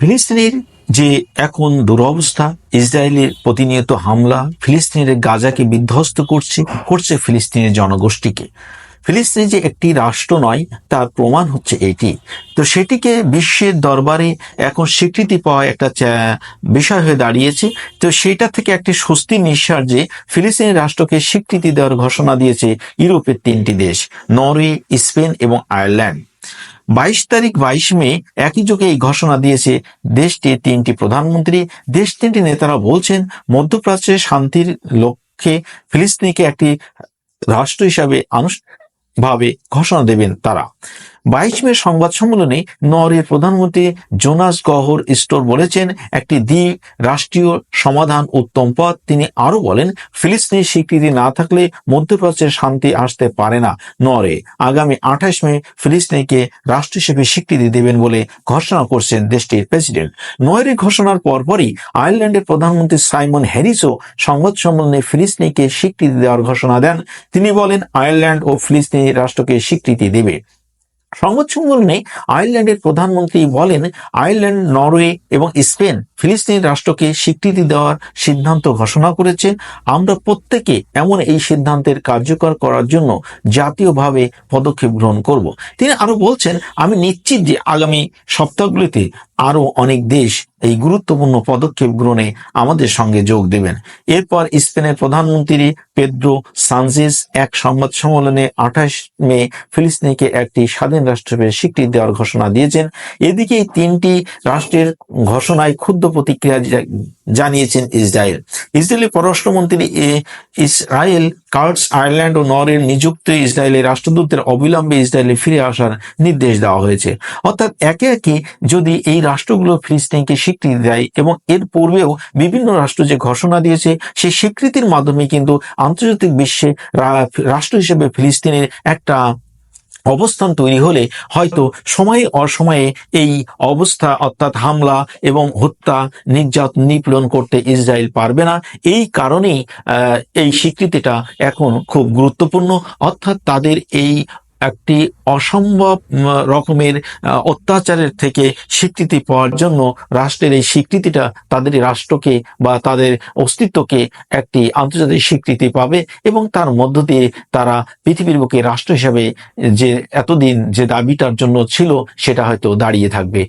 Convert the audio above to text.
ফিলিস্তিনের যে এখন দুরবস্থা ইসরায়েলের প্রতিনিয়ত হামলা ফিলিস্তিনের গাজাকে বিধ্বস্ত করছে করছে ফিলিস্তিনের জনগোষ্ঠীকে। ফিলিস্তিন যে একটি রাষ্ট্র নয়, তার প্রমাণ হচ্ছে এটি। তো সেটিকে বিশ্বের দরবারে এখন স্বীকৃতি পাওয়া একটা বিষয় হয়ে দাঁড়িয়েছে। তো সেটা থেকে একটি স্বস্তির নিঃশ্বাস যে ফিলিস্তিনি রাষ্ট্রকে স্বীকৃতি দেওয়ার ঘোষণা দিয়েছে ইউরোপের তিনটি দেশ, নরওয়ে, স্পেন এবং আয়ারল্যান্ড। বাইশ তারিখ বাইশ মে একই যোগে এই ঘোষণা দিয়েছে দেশটির তিনটি প্রধানমন্ত্রী। দেশ তিনটি নেতারা বলছেন, মধ্যপ্রাচ্যে শান্তির লক্ষ্যে ফিলিস্তিনিকে একটি রাষ্ট্র হিসাবে আনুষ্ঠানিকভাবে ঘোষণা দেবেন তারা। বাইশ মে সংবাদ সম্মেলনে নরওয়ের প্রধানমন্ত্রী জোনাস গহর স্টোর বলেছেন, একটি দ্বি রাষ্ট্রীয় সমাধান উত্তম পথ। তিনি আরও বলেন ফিলিস্তিনের স্বীকৃতি না থাকলে মধ্যপ্রাচ্যের শান্তি আসতে পারে না। নরে আগামী আঠাশ মে ফিলিস্তিনিকে রাষ্ট্র হিসেবে স্বীকৃতি দেবেন বলে ঘোষণা করছেন দেশটির প্রেসিডেন্ট। নয়ের ঘোষণার পরপরই আয়ারল্যান্ডের প্রধানমন্ত্রী সাইমন হ্যারিসও সংবাদ সম্মেলনে ফিলিস্তিনিকে স্বীকৃতি দেওয়ার ঘোষণা দেন। তিনি বলেন, আয়ারল্যান্ড ও ফিলিস্তিনি রাষ্ট্রকে স্বীকৃতি দেবে। সংবাদ সম্মেলনে আয়ারল্যান্ডের প্রধানমন্ত্রী বলেন, আয়ারল্যান্ড, নরওয়ে এবং স্পেন ফিলিস্তিন রাষ্ট্রকে স্বীকৃতি দেওয়ার সিদ্ধান্ত ঘোষণা করেছে। আমরা প্রত্যেকে এমন এই সিদ্ধান্তের কার্যকর করার জন্য জাতীয়ভাবে পদক্ষেপ গ্রহণ করব। তিনি আরও বলছেন, আমি নিশ্চিত যে আগামী সপ্তাহগুলিতে আরও অনেক দেশ এই গুরুত্বপূর্ণ পদক্ষেপ গ্রহণে আমাদের সঙ্গে যোগ দেবেন। এরপর স্পেনের প্রধানমন্ত্রী পেদ্রো সানজেস এক সংবাদ সম্মেলনে আঠাশ মে ফিলিস্তিনিকে একটি স্বাধীন রাষ্ট্রের স্বীকৃতি দেওয়ার ঘোষণা দিয়েছেন। এদিকে তিনটি রাষ্ট্রের ঘোষণায় ক্ষুদ্র প্রতিক্রিয়া জানিয়েছেন ইসরায়েল। ইসরায়েলের পররাষ্ট্রমন্ত্রী এ- ইসরায়েল কার্টস আয়ারল্যান্ড ও নরের নিযুক্ত ইসরায়েলের রাষ্ট্রদূতের অবিলম্বে ইসরায়েলে ফিরে আসার নির্দেশ দেওয়া হয়েছে। অর্থাৎ একে একে যদি এই রাষ্ট্রগুলো ফিলিস্তিনকে স্বীকৃতি দেয় এবং এর পূর্বেও বিভিন্ন রাষ্ট্র যে ঘোষণা দিয়েছে, সেই স্বীকৃতির মাধ্যমে কিন্তু আন্তর্জাতিক বিশ্বে রাষ্ট্র হিসেবে ফিলিস্তিনের একটা অবস্থান তৈরি হলে হয়তো সময়ে অসময়ে এই অবস্থা অর্থাৎ হামলা এবং হত্যা, নির্যাতন, নিপীড়ন করতে ইসরায়েল পারবে না। এই কারণেই এই স্বীকৃতিটা এখন খুব গুরুত্বপূর্ণ। অর্থাৎ তাদের এই একটি অসম্ভব রকমের অত্যাচারের থেকে স্বীকৃতি পাওয়ার জন্য রাষ্ট্রের এই স্বীকৃতিটা তাদের রাষ্ট্রকে বা তাদের অস্তিত্বকে একটি আন্তর্জাতিক স্বীকৃতি পাবে এবং তার মধ্য দিয়ে তারা পৃথিবীর বুকে রাষ্ট্র হিসাবে যে এতদিন যে দাবিটার জন্য ছিল সেটা হয়তো দাঁড়িয়ে থাকবে।